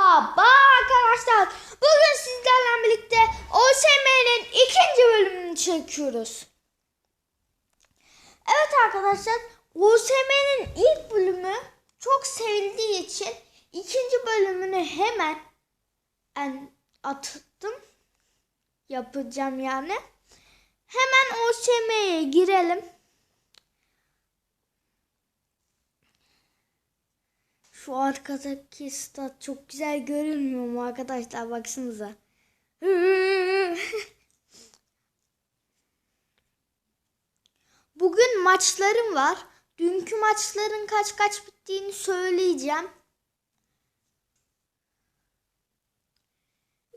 Merhaba arkadaşlar. Bugün sizlerle birlikte OSM'nin ikinci bölümünü çekiyoruz. Evet arkadaşlar OSM'nin ilk bölümü çok sevildiği için ikinci bölümünü hemen en attım. Yapacağım yani. Hemen OSM'ye girelim. Şu arkadaki stat çok güzel görünmüyor mu arkadaşlar baksanıza. Bugün maçlarım var. Dünkü maçların kaç kaç bittiğini söyleyeceğim.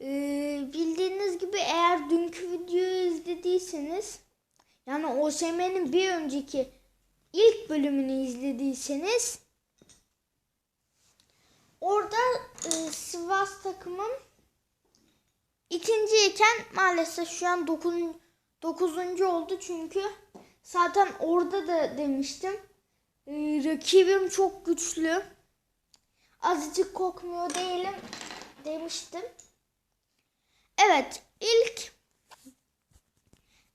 Ee, bildiğiniz gibi eğer dünkü videoyu izlediyseniz yani OSM'nin bir önceki ilk bölümünü izlediyseniz Orada e, Sivas takımım ikinciyken maalesef şu an dokun, dokuzuncu oldu çünkü zaten orada da demiştim. E, rakibim çok güçlü. Azıcık kokmuyor değilim demiştim. Evet ilk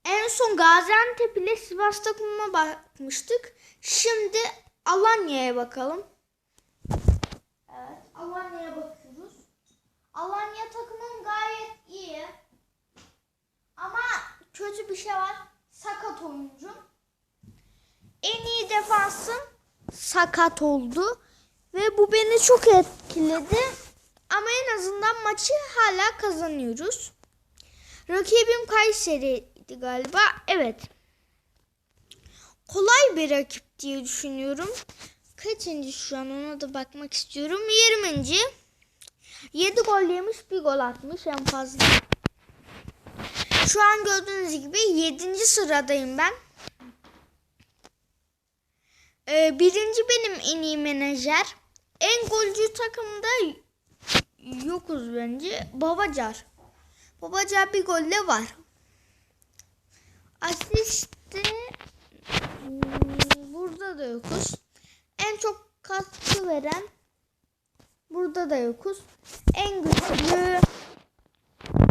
en son Gaziantep ile Sivas takımına bakmıştık. Şimdi Alanya'ya bakalım. Evet, Alanya'ya bakıyoruz. Alanya takımın gayet iyi. Ama kötü bir şey var. Sakat oyuncu. En iyi defansım sakat oldu. Ve bu beni çok etkiledi. Ama en azından maçı hala kazanıyoruz. Rakibim Kayseri'ydi galiba. Evet. Kolay bir rakip diye düşünüyorum. Kaçıncı şu an ona da bakmak istiyorum. 20. 7 gol yemiş bir gol atmış en fazla. Şu an gördüğünüz gibi 7. sıradayım ben. Ee, birinci benim en iyi menajer. En golcü takımda yokuz bence. Babacar. Babacar bir golle var. Asiste hmm, burada da yokuz. En çok katkı veren burada da yokuz. En güçlü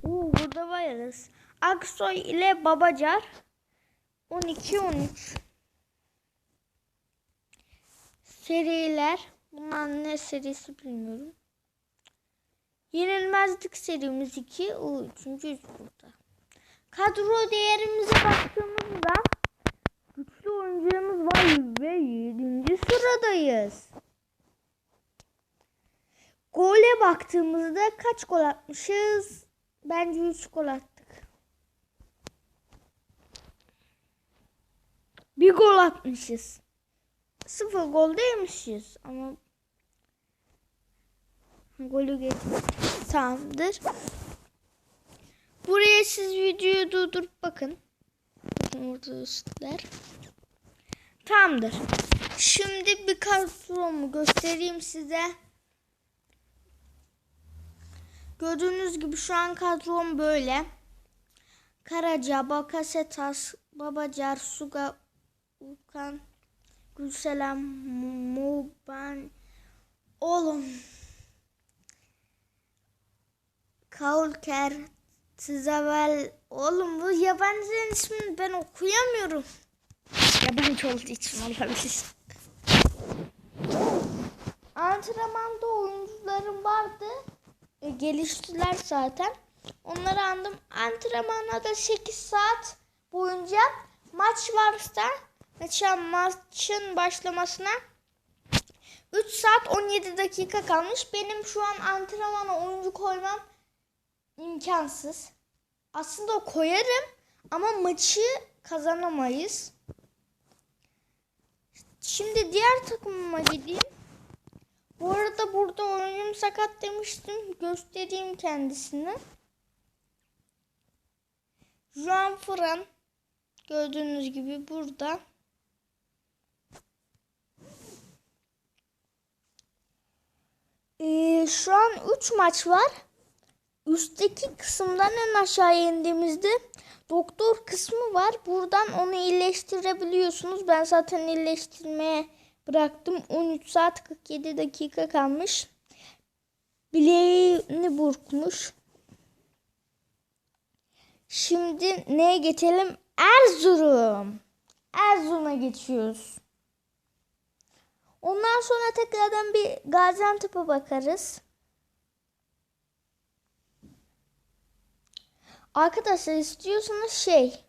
Oo, burada varız. Aksoy ile Babacar 12 13 seriler bunlar ne serisi bilmiyorum. Yenilmezlik serimiz 2 o 3. burada. Kadro değerimize baktığımızda güçlü oyuncularımız var ve 7. sıradayız. Gole baktığımızda kaç gol atmışız? Bence 3 gol attık. Bir gol atmışız. Sıfır gol değmişiz ama golü geçtik. Tamamdır. Buraya siz videoyu durdurup bakın. Bakın orada üstler. Tamamdır. Şimdi bir kadromu göstereyim size. Gördüğünüz gibi şu an kadrom böyle. Karaca, Bakasetas, Babacar, Suga, Ukan, Gülselam, Muban, oğlum. Kaulker, Tizavel. Oğlum bu yabancıların ismini ben okuyamıyorum. Yabancı olduğu için olabilir. Antrenmanda oyuncularım vardı. E, geliştiler zaten. Onları andım. Antrenmana da 8 saat boyunca maç varsa maça, maçın başlamasına 3 saat 17 dakika kalmış. Benim şu an antrenmana oyuncu koymam imkansız. Aslında koyarım ama maçı kazanamayız. Şimdi diğer takımıma gideyim. Bu arada burada oyuncum sakat demiştim. Göstereyim kendisini. Juan Fran gördüğünüz gibi burada. Ee, şu an 3 maç var. Üstteki kısımdan en aşağıya indiğimizde doktor kısmı var. Buradan onu iyileştirebiliyorsunuz. Ben zaten iyileştirmeye bıraktım. 13 saat 47 dakika kalmış. Bileği Lüleburgaz'mış. Şimdi neye geçelim? Erzurum. Erzurum'a geçiyoruz. Ondan sonra tekrardan bir Gaziantep'e bakarız. Arkadaşlar istiyorsanız şey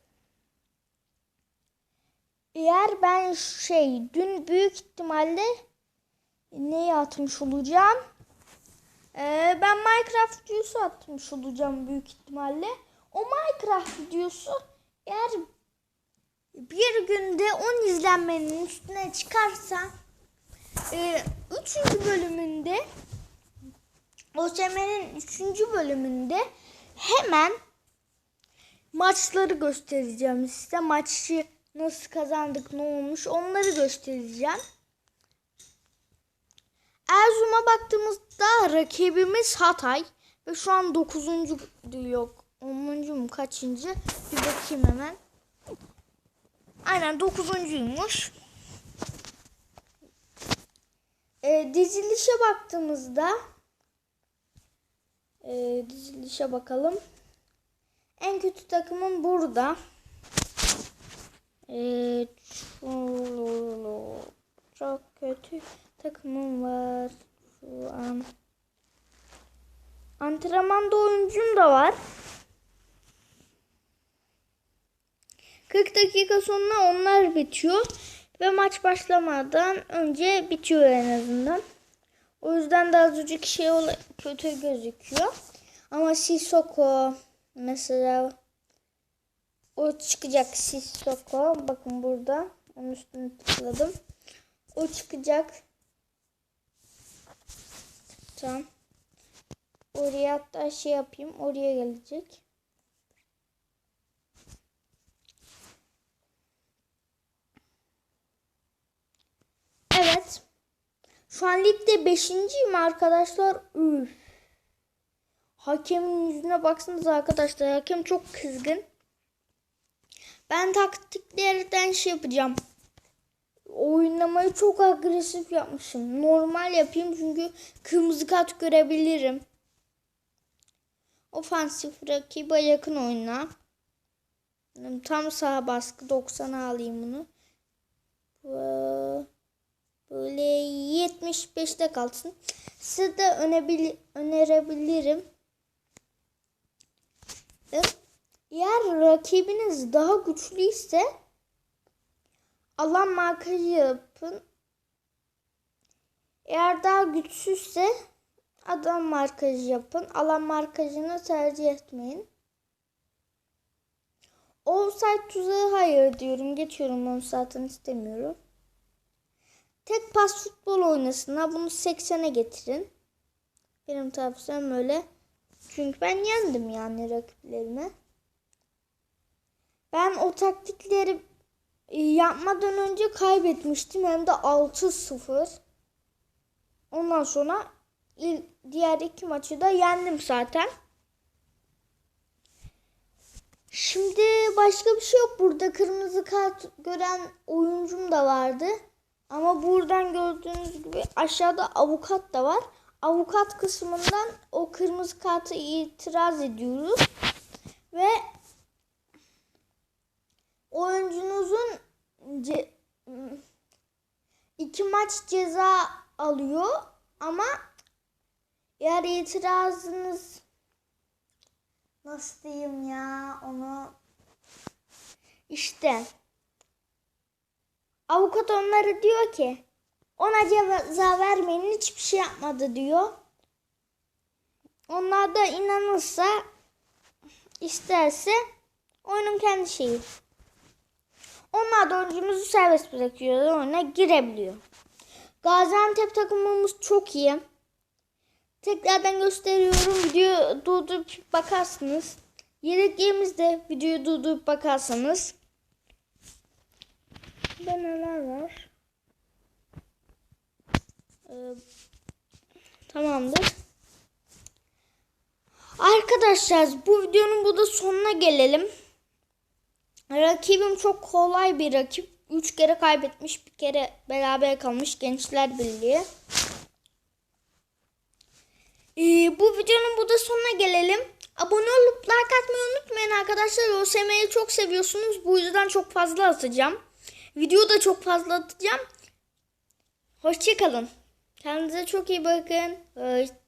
eğer ben şey dün büyük ihtimalle neyi atmış olacağım? Ee, ben Minecraft videosu atmış olacağım büyük ihtimalle. O Minecraft videosu eğer bir günde 10 izlenmenin üstüne çıkarsa e, 3. bölümünde OSM'nin 3. bölümünde hemen maçları göstereceğim size. Maçı nasıl kazandık, ne olmuş onları göstereceğim. Erzurum'a baktığımızda rakibimiz Hatay ve şu an 9. yok 10. mu kaçıncı bir bakayım hemen. Aynen 9.'ymuş. E, dizilişe baktığımızda e, dizilişe bakalım. En kötü takımım burada. Çok, kötü takımım var şu an. Antrenmanda oyuncum da var. 40 dakika sonra onlar bitiyor ve maç başlamadan önce bitiyor en azından. O yüzden de azıcık şey kötü gözüküyor. Ama Sissoko mesela o çıkacak Sissoko. Bakın burada. Onun üstüne tıkladım. O çıkacak. Tamam. Oraya hatta şey yapayım. Oraya gelecek. Evet. Şu an ligde beşinciyim arkadaşlar. Üf. Hakemin yüzüne baksanız arkadaşlar. Hakem çok kızgın. Ben taktiklerden şey yapacağım. Oynamayı çok agresif yapmışım. Normal yapayım çünkü kırmızı kart görebilirim. Ofansif rakibe yakın oyna. Tam sağ baskı 90'a alayım bunu. Böyle 75'te kalsın. Size de önebil önerebilirim. Eğer rakibiniz daha güçlüyse alan markajı yapın. Eğer daha güçsüzse adam markajı yapın. Alan markajını tercih etmeyin. Offside tuzağı hayır diyorum. Geçiyorum onu zaten istemiyorum. Tek pas futbol oynasınlar. Bunu 80'e getirin. Benim tavsiyem öyle. Çünkü ben yendim yani rakiplerime. Ben o taktikleri e, yapmadan önce kaybetmiştim. Hem de 6-0. Ondan sonra diğer iki maçı da yendim zaten. Şimdi başka bir şey yok. Burada kırmızı kart gören oyuncum da vardı. Ama buradan gördüğünüz gibi aşağıda avukat da var. Avukat kısmından o kırmızı kartı itiraz ediyoruz. Ve oyuncunuzun ce iki maç ceza alıyor ama eğer itirazınız nasıl diyeyim ya onu işte avukat onlara diyor ki ona ceza vermeyin hiçbir şey yapmadı diyor. Onlar da inanırsa isterse oyunun kendi şeyi. Onlar da oyuncumuzu serbest bırakıyor. Oyuna girebiliyor. Gaziantep takımımız çok iyi. Tekrardan gösteriyorum. Videoyu durdurup bakarsınız. Yedeklerimizde videoyu durdurup bakarsanız. Burada neler var? Ee, tamamdır. Arkadaşlar bu videonun burada sonuna gelelim. Rakibim çok kolay bir rakip. Üç kere kaybetmiş bir kere beraber kalmış Gençler Birliği. Ee, bu videonun burada sonuna gelelim. Abone olup like atmayı unutmayın arkadaşlar. OSM'yi çok seviyorsunuz. Bu yüzden çok fazla atacağım. Video da çok fazla atacağım. Hoşçakalın. Kendinize çok iyi bakın. Hoşçakalın.